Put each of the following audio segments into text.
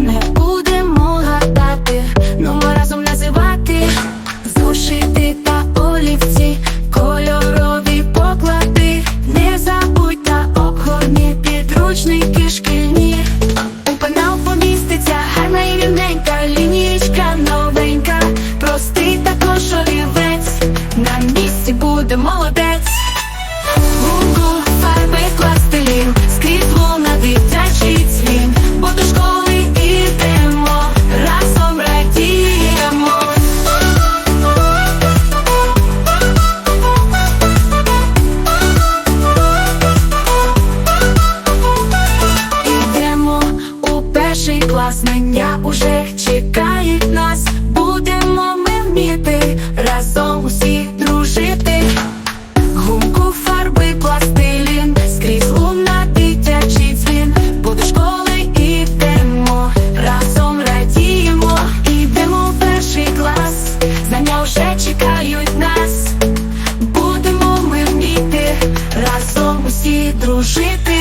не будемо гадати, номер разом називати. Зушити та олівці, кольорові поклади, не забудь та обгорні підручники шкільні. У пенал поміститься гарна і рівненька лінієчка новенька, простий також олівець, на місці буде молодець. Власнення уже чекають нас, будемо ми вміти разом усі дружити, гумку фарби, пластилін, скрізь луна дитячий дзвін, бо до школи йдемо, разом радіємо, Ідемо в перший клас, знання вже чекають нас, будемо ми вміти, разом усі дружити.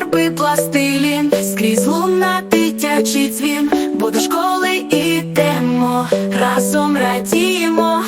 фарби, пластилін, скрізь луна дитячий дзвін, бо до школи ідемо, разом радіємо.